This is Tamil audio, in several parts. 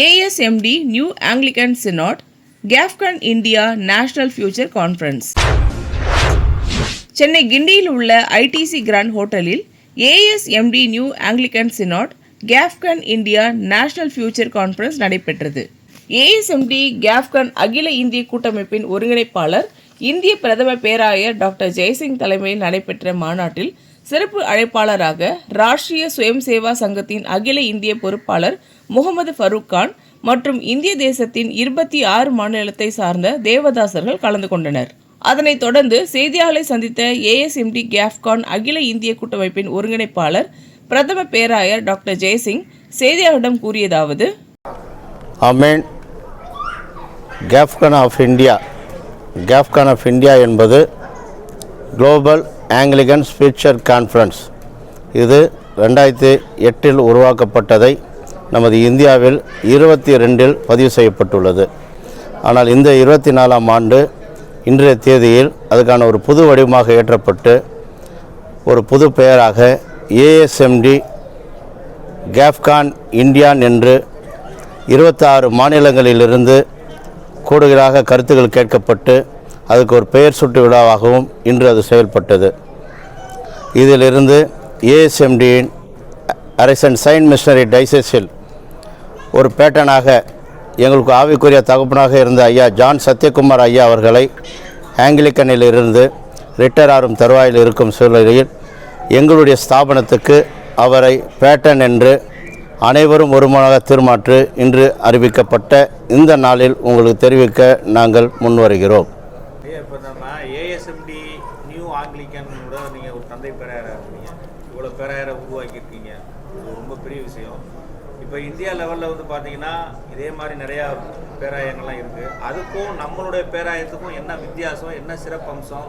ASMT new Anglican synod GAFCON India national future conference Chennai கிண்டியில் உள்ள ஐடிசி கிராண்ட் ஹோட்டலில் ASMT new Anglican synod GAFCON India national future conference நடைபெற்றது. ஏஎஸ்எம்டி கேப்கன் அகில இந்திய கூட்டமைப்பின் ஒருங்கிணைப்பாளர் இந்திய பிரதம பேராயர் டாக்டர் ஜெய்சிங் தலைமையில் நடைபெற்ற மாநாட்டில் சிறப்பு அழைப்பாளராக ராஷ்டிரிய சுயம் சேவா சங்கத்தின் அகில இந்திய பொறுப்பாளர் முகமது ஃபரூக் கான் மற்றும் இந்திய தேசத்தின் இருபத்தி ஆறு மாநிலத்தை சார்ந்த தேவதாசர்கள் கலந்து கொண்டனர். அதனைத் தொடர்ந்து செய்தியாளர்களை சந்தித்த ஏஎஸ்எம்டி கேப்கான் அகில இந்திய கூட்டமைப்பின் ஒருங்கிணைப்பாளர் பிரதம பேராயர் டாக்டர் ஜெயசிங் செய்தியாளரிடம் கூறியதாவது amen. GAFCON of India GAFCON of India என்பது குளோபல் ஆங்கிலிகன்ஸ் ஃபியூச்சர் கான்ஃபரன்ஸ் இது ரெண்டாயிரத்தி எட்டில் உருவாக்கப்பட்டதை நமது இந்தியாவில் இருபத்தி ரெண்டில் பதிவு செய்யப்பட்டுள்ளது. ஆனால் இந்த இருபத்தி நாலாம் ஆண்டு இன்றைய தேதியில் அதுக்கான ஒரு புது வடிவமாக ஏற்றப்பட்டு ஒரு புது பெயராக ஏஎஸ்எம்டி கேப்கான் இந்தியான் என்று இருபத்தாறு மாநிலங்களிலிருந்து கூடுதலாக கருத்துக்கள் கேட்கப்பட்டு அதுக்கு ஒரு பெயர் சுட்டு விழாவாகவும் இன்று அது செயல்பட்டது. இதிலிருந்து ஏஎஸ்எம்டியின் அரசன் சைன் மிஷனரி டைசஸில் ஒரு பேட்டனாக எங்களுக்கு ஆவிக்குரிய தகப்பனாக இருந்த ஐயா ஜான் சத்யகுமார் ஐயா அவர்களை ஆங்கிலிக்கனில் இருந்து ரிட்டையர் ஆறும் தருவாயில் இருக்கும் சூழ்நிலையில் எங்களுடைய ஸ்தாபனத்துக்கு அவரை பேட்டன் என்று அனைவரும் ஒருமனாக தீர்மாற்று இன்று அறிவிக்கப்பட்ட இந்த நாளில் உங்களுக்கு தெரிவிக்க நாங்கள் முன்வருகிறோம். இப்போ நம்ம ஏஎஸ்எம்டி நியூ ஆங்கிலிக்கனோட நீங்கள் ஒரு தந்தை பேராயராக இருக்கீங்க. இவ்வளோ பேராயரை உருவாக்கியிருக்கீங்க. இது ரொம்ப பெரிய விஷயம். இப்போ இந்தியா லெவலில் வந்து பார்த்தீங்கன்னா இதே மாதிரி நிறையா பேராயங்கள்லாம் இருக்குது அதுக்கும் நம்மளுடைய பேராயத்துக்கும் என்ன வித்தியாசம் என்ன சிறப்பம்சம்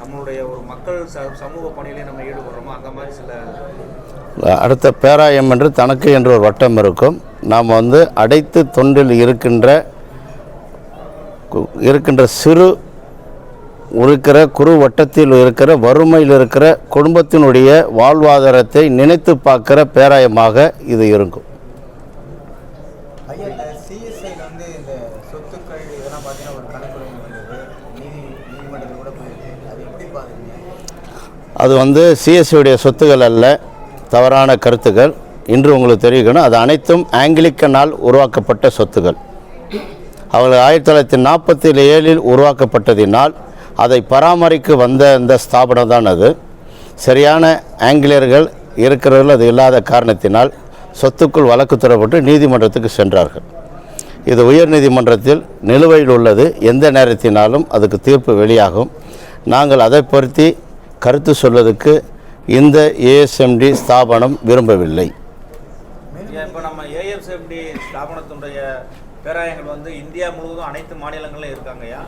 நம்மளுடைய ஒரு மக்கள் ச சமூக பணியிலே நம்ம ஈடுபடுறோமோ அந்த மாதிரி சில அடுத்த பேராயம் என்று தனக்கு என்று ஒரு வட்டம் இருக்கும். நாம் வந்து அடைத்து தொண்டில் இருக்கின்ற இருக்கின்ற சிறு இருக்கிற குறு வட்டத்தில் இருக்கிற வறுமையில் இருக்கிற குடும்பத்தினுடைய வாழ்வாதாரத்தை நினைத்து பார்க்கிற பேராயமாக இது இருக்கும். அது வந்து சிஎஸ்சியுடைய சொத்துக்கள் அல்ல. தவறான கருத்துக்கள். இன்று உங்களுக்கு தெரிவிக்கணும். அது அனைத்தும் ஆங்கிலிக்கனால் உருவாக்கப்பட்ட சொத்துக்கள். அவர்கள் ஆயிரத்தி தொள்ளாயிரத்தி நாற்பத்தி ஏழில் உருவாக்கப்பட்டதினால் அதை பராமரிக்க வந்த இந்த ஸ்தாபனம் தான் அது. சரியான ஆங்கிலேயர்கள் இருக்கிறவர்கள் அது இல்லாத காரணத்தினால் சொத்துக்குள் வழக்கு தரப்பட்டு நீதிமன்றத்துக்கு சென்றார்கள். இது உயர் நீதிமன்றத்தில் நிலுவையில் உள்ளது. எந்த நேரத்தினாலும் அதுக்கு தீர்ப்பு வெளியாகும். நாங்கள் அதை பொருத்தி கருத்து சொல்வதற்கு இந்த ஏஎஸ்எம்டி ஸ்தாபனம் விரும்பவில்லை. இப்போ நம்ம ஏஎஸ்எம்டி ஸ்தாபனத்தினுடைய பேராயங்கள் வந்து இந்தியா முழுவதும் அனைத்து இருக்காங்கய்யா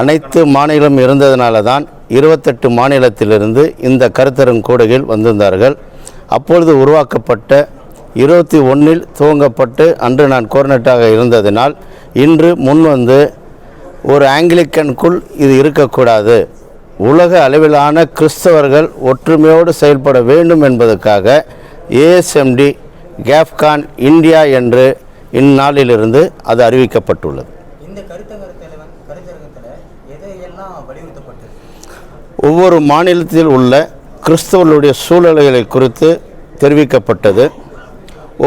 அனைத்து மாநிலம் இருந்ததுனால தான் இருபத்தெட்டு மாநிலத்திலிருந்து இந்த கருத்தரங்கூடுகள் வந்திருந்தார்கள். அப்பொழுது உருவாக்கப்பட்ட இருபத்தி ஒன்றில் துவங்கப்பட்டு அன்று நான் கோர்னட்டாக இருந்ததினால் இன்று முன் வந்து ஒரு ஆங்கிலிக்கனுக்குள் இது இருக்கக்கூடாது. உலக அளவிலான கிறிஸ்தவர்கள் ஒற்றுமையோடு செயல்பட வேண்டும் என்பதற்காக ஏஎஸ்எம்டி கேப்கான் இந்தியா என்று இந்நாளிலிருந்து அது அறிவிக்கப்பட்டுள்ளது. ஒவ்வொரு மாநிலத்தில் உள்ள கிறிஸ்தவர்களுடைய சூழ்நிலைகளை குறித்து தெரிவிக்கப்பட்டது.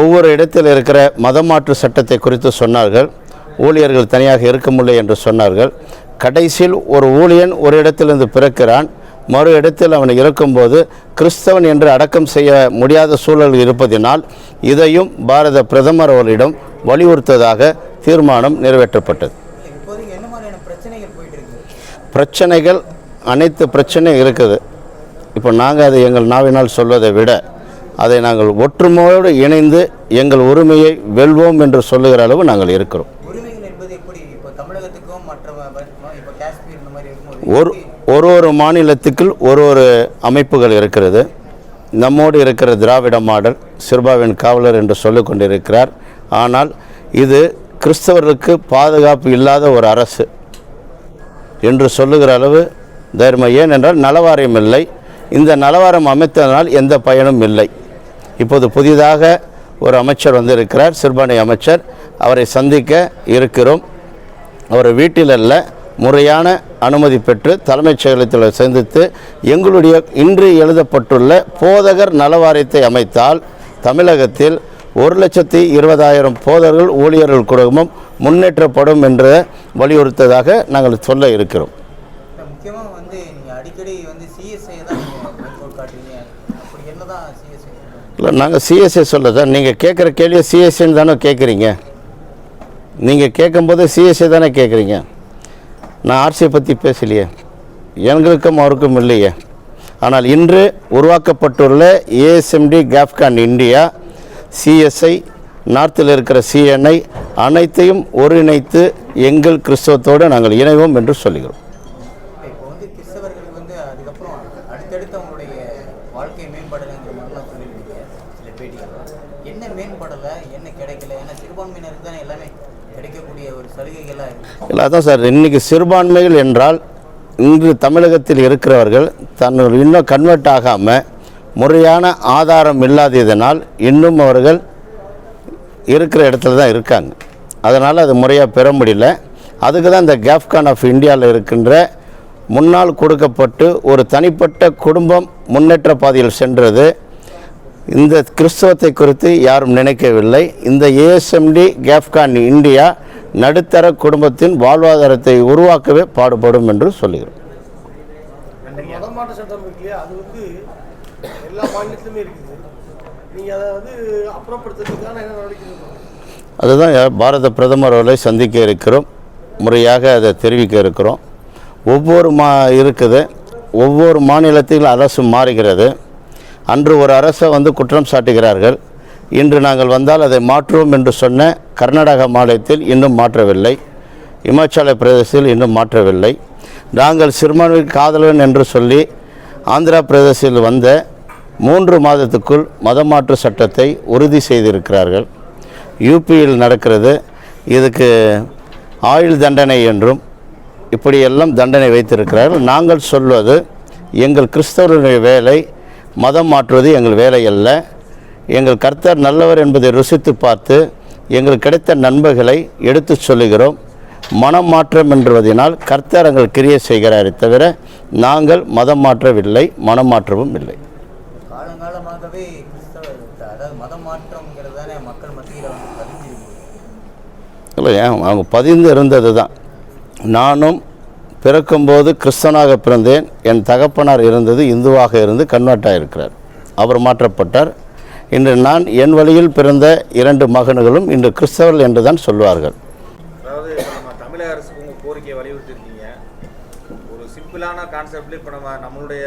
ஒவ்வொரு இடத்தில் இருக்கிற மதமாற்று சட்டத்தை குறித்து சொன்னார்கள். ஊழியர்கள் தனியாக இருக்க முடியல என்று சொன்னார்கள். கடைசியில் ஒரு ஊழியன் ஒரு இடத்திலிருந்து பிறக்கிறான். மறு இடத்தில் அவன் இருக்கும்போது கிறிஸ்தவன் என்று அடக்கம் செய்ய முடியாத சூழல் இருப்பதினால் இதையும் பாரத பிரதமர் அவர்களிடம் வலியுறுத்ததாக தீர்மானம் நிறைவேற்றப்பட்டது. பிரச்சனைகள் அனைத்து பிரச்சனையும் இருக்குது. இப்போ நாங்கள் அதை எங்கள் நாவினால் சொல்வதை விட அதை நாங்கள் ஒற்றுமையோடு இணைந்து எங்கள் உரிமையை வெல்வோம் என்று சொல்லுகிற அளவு நாங்கள் இருக்கிறோம். ஒரு ஒரு ஒரு மாநிலத்துக்குள் ஒரு ஒரு அமைப்புகள் இருக்கிறது. நம்மோடு இருக்கிற திராவிட மாடல் சிறுபாவின் காவலர் என்று சொல்லிக் கொண்டிருக்கிறார். ஆனால் இது கிறிஸ்தவர்களுக்கு பாதுகாப்பு இல்லாத ஒரு அரசு என்று சொல்லுகிற அளவு தைரியம். ஏனென்றால் நலவாரியம் இல்லை. இந்த நலவாரம் அமைத்ததனால் எந்த பயனும் இல்லை. இப்போது புதிதாக ஒரு அமைச்சர் வந்திருக்கிறார். சிறுபான்மை அமைச்சர். அவரை சந்திக்க இருக்கிறோம். அவர் வீட்டில் அல்ல முறையான அனுமதி பெற்று தலைமைச் செயலத்தில் சந்தித்து எங்களுடைய இன்று எழுதப்பட்டுள்ள போதகர் நலவாரியத்தை அமைத்தால் தமிழகத்தில் ஒரு லட்சத்தி இருபதாயிரம் போதகர்கள் ஊழியர்கள் குடும்பம் முன்னேற்றப்படும் என்று வலியுறுத்ததாக நாங்கள் சொல்ல இருக்கிறோம். முக்கியமாக வந்து நீங்கள் அடிக்கடி வந்து சிஎஸ்ஐ தான் காட்டுறீங்க. அப்படி சிஎஸ்ஐ இல்லை நாங்கள் சிஎஸ்ஏ சொல்ல சார் நீங்கள் கேட்குற கேள்வியை சிஎஸ்ஏன்னு தானே கேட்குறீங்க நீங்கள் கேட்கும்போது சிஎஸ்ஏ தானே கேட்குறீங்க நான் ஆர்சியை பற்றி பேசலையே. எங்களுக்கும் அவருக்கும் இல்லையே. ஆனால் இன்று உருவாக்கப்பட்டுள்ள ஏஎஸ்எம்டி கேப்கான் இந்தியா சிஎஸ்ஐ நார்த்தில் இருக்கிற சிஎன்ஐ அனைத்தையும் ஒருங்கிணைத்து எங்கள் கிறிஸ்தவத்தோடு நாங்கள் இணைவோம் என்று சொல்லுகிறோம். இல்லை அதான் சார் இன்றைக்கி சிறுபான்மைகள் என்றால் இன்று தமிழகத்தில் இருக்கிறவர்கள் தன்னுள் இன்னும் கன்வெர்ட் ஆகாமல் முறையான ஆதாரம் இல்லாததனால் இன்னும் அவர்கள் இருக்கிற இடத்துல தான் இருக்காங்க. அதனால் அது முறையாக பெற முடியல. அதுக்கு தான் இந்த கேப்கான் ஆஃப் இந்தியாவில் இருக்கின்ற முன்னால் கொடுக்கப்பட்டு ஒரு தனிப்பட்ட குடும்பம் முன்னேற்ற பாதையில் சென்றது. இந்த கிறிஸ்தவத்தை குறித்து யாரும் நினைக்கவில்லை. இந்த ஏஎஸ்எம்டி கேப்கான் இந்தியா நடுத்தர குடும்பத்தின் வாழ்வாதாரத்தை உருவாக்கவே பாடுபடும் என்று சொல்லுகிறோம். எல்லா மாநிலத்திலுமே இருக்குது. நீங்கள் அதை வந்து அப்புறப்படுத்துறதுக்கான என்ன நடவடிக்கை அதுதான் பாரத பிரதமர் அவர்களை சந்திக்க இருக்கிறோம். முறையாக அதை தெரிவிக்க இருக்கிறோம். ஒவ்வொரு மா இருக்குது. ஒவ்வொரு மாநிலத்தில் அரசு மாறுகிறது. அன்று ஒரு அரசை வந்து குற்றம் சாட்டுகிறார்கள். இன்று நாங்கள் வந்தால் அதை மாற்றுவோம் என்று சொன்ன கர்நாடக மாநிலத்தில் இன்னும் மாற்றவில்லை. இமாச்சல பிரதேசத்தில் இன்னும் மாற்றவில்லை. நாங்கள் சிறுபான்மை காதலன் என்று சொல்லி ஆந்திரா பிரதேசத்தில் வந்த மூன்று மாதத்துக்குள் மதமாற்று சட்டத்தை உறுதி செய்திருக்கிறார்கள். யூபியில் நடக்கிறது. இதுக்கு ஆயுள் தண்டனை என்றும் இப்படியெல்லாம் தண்டனை வைத்திருக்கிறார்கள். நாங்கள் சொல்வது எங்கள் கிறிஸ்தவர்களுடைய வேலை மதம் மாற்றுவது எங்கள் வேலை அல்ல. எங்கள் கர்த்தர் நல்லவர் என்பதை ருசித்து பார்த்து எங்கள் கிடைத்த நண்பர்களை எடுத்துச் சொல்லுகிறோம். மனம் மாற்றம் என்றுவதனால் கர்த்தர் எங்கள் கிரியை செய்கிறாரே தவிர நாங்கள் மதம் மாற்றவில்லை மனம் மாற்றவும் இல்லை. காலங்காலமாகவே கிறிஸ்தவ அதாவது மதம் மாற்றம்ங்கிறது தானே மக்கள் மத்தியில் வந்து பதிஞ்சிருக்கு. இல்லை ஏன்? அவங்க பதிந்து இருந்தது தான். நானும் பிறக்கும்போது கிறிஸ்தனாக பிறந்தேன். என் தகப்பனார் இருந்தது இந்துவாக இருந்து கன்வெர்ட்டாக இருக்கிறார். அவர் மாற்றப்பட்டார். இன்று நான் என் வழியில் பிறந்த இரண்டு மகன்களும் இன்று கிறிஸ்தவர்கள் என்று தான் சொல்வார்கள். அதாவது இப்ப நம்ம தமிழக அரசுக்கு உங்கள் கோரிக்கையை வலியுறுத்திருக்கீங்க ஒரு சிம்பிளான கான்செப்ட்ல இப்போ நம்ம நம்மளுடைய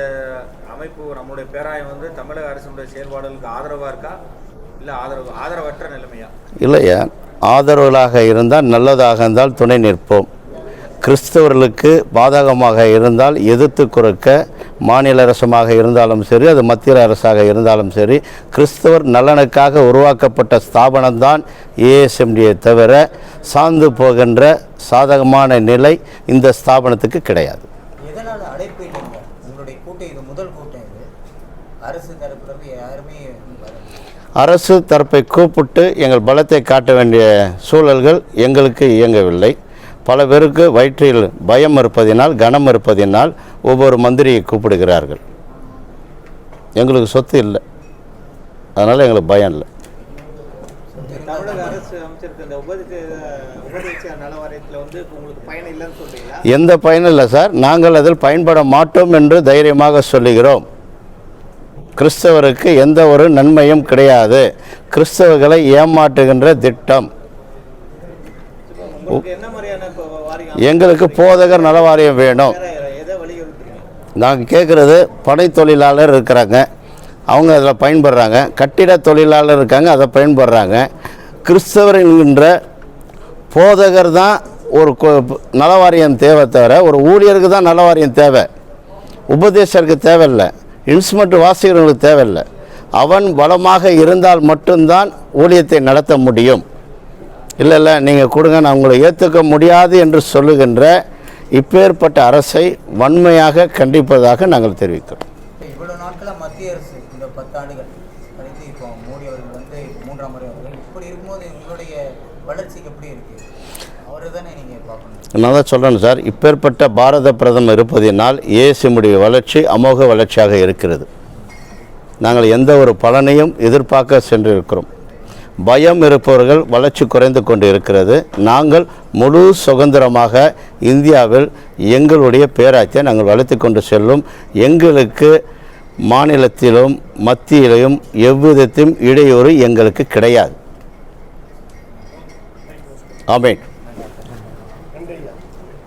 அமைப்பு நம்மளுடைய பேராயம் வந்து தமிழக அரசினுடைய செயல்பாடுகளுக்கு ஆதரவாக இருக்கா? இல்லை ஆதரவு ஆதரவற்ற நிலைமையா? இல்லையா? ஆதரவுகளாக இருந்தால் நல்லதாக இருந்தால் துணை நிற்போம். கிறிஸ்தவர்களுக்கு பாதகமாக இருந்தால் எதிர்த்து குறைக்க மாநில அரசுமாக இருந்தாலும் சரி அது மத்திய அரசாக இருந்தாலும் சரி கிறிஸ்தவர் நலனுக்காக உருவாக்கப்பட்ட ஸ்தாபனம்தான் ஏஎஸ்எம்டியை தவிர சார்ந்து போகின்ற சாதகமான நிலை இந்த ஸ்தாபனத்துக்கு கிடையாது. அரசு தரப்புலேருந்து யாருமே வரல அரசு தரப்பை கூப்பிட்டு எங்கள் பலத்தை காட்ட வேண்டிய சூழல்கள் எங்களுக்கு இயங்கவில்லை. பல பேருக்கு வயிற்றில் பயம் இருப்பதினால் கனம் இருப்பதினால் ஒவ்வொரு மந்திரியை கூப்பிடுகிறார்கள். எங்களுக்கு சொத்து இல்லை. அதனால் எங்களுக்கு பயம் இல்லை. எந்த பயனும் இல்லை சார். நாங்கள் அதில் பயன்பட மாட்டோம் என்று தைரியமாக சொல்லுகிறோம். கிறிஸ்தவருக்கு எந்த ஒரு நன்மையும் கிடையாது. கிறிஸ்தவர்களை ஏமாற்றுகின்ற திட்டம். எங்களுக்கு போதகர் நலவாரியம் வேணும். நாங்கள் கேட்குறது படை தொழிலாளர் இருக்கிறாங்க. அவங்க அதில் பயன்படுறாங்க. கட்டிட தொழிலாளர் இருக்காங்க அதை பயன்படுறாங்க. கிறிஸ்தவர் என்கின்ற போதகர் தான் ஒரு நலவாரியம் தேவை தவிர ஒரு ஊழியருக்கு தான் நலவாரியம் தேவை. உபதேசருக்கு தேவையில்லை. இன்ஸ்ட்ருமெண்ட் வாசிக்கிறவங்களுக்கு தேவையில்லை. அவன் பலமாக இருந்தால் மட்டும்தான் ஊழியத்தை நடத்த முடியும். இல்லை இல்லை நீங்கள் கொடுங்க நான் உங்களை ஏற்றுக்க முடியாது என்று சொல்லுகின்ற இப்பேற்பட்ட அரசை வன்மையாக கண்டிப்பதாக நாங்கள் தெரிவிக்கிறோம். இவ்வளோ நாட்களாக மத்திய அரசு இந்த பத்தாண்டுகள் கழித்து இப்போ மோடி அவர்கள் வந்து மூன்றாம் முறை அவர்கள். இப்படி இருக்கும்போது உங்களுடைய வளர்ச்சிக்கு எப்படி இருக்கு? நான் தான் சொல்கிறேன் சார் இப்பேற்பட்ட பாரத பிரதமர் இருப்பதினால் ஏசிமுடைய வளர்ச்சி அமோக வளர்ச்சியாக இருக்கிறது. நாங்கள் எந்த ஒரு பலனையும் எதிர்பார்க்க சென்றிருக்கிறோம். பயம் இருப்பவர்கள் வளர்ச்சி குறைந்து கொண்டு இருக்கிறது நாங்கள் முழு சுதந்திரமாக இந்தியாவில் எங்களுடைய பேராட்சியை நாங்கள் வளர்த்து கொண்டு செல்லும். எங்களுக்கு மாநிலத்திலும் மத்தியிலும் எவ்விதத்தையும் இடையூறு எங்களுக்கு கிடையாது. ஆமேன்.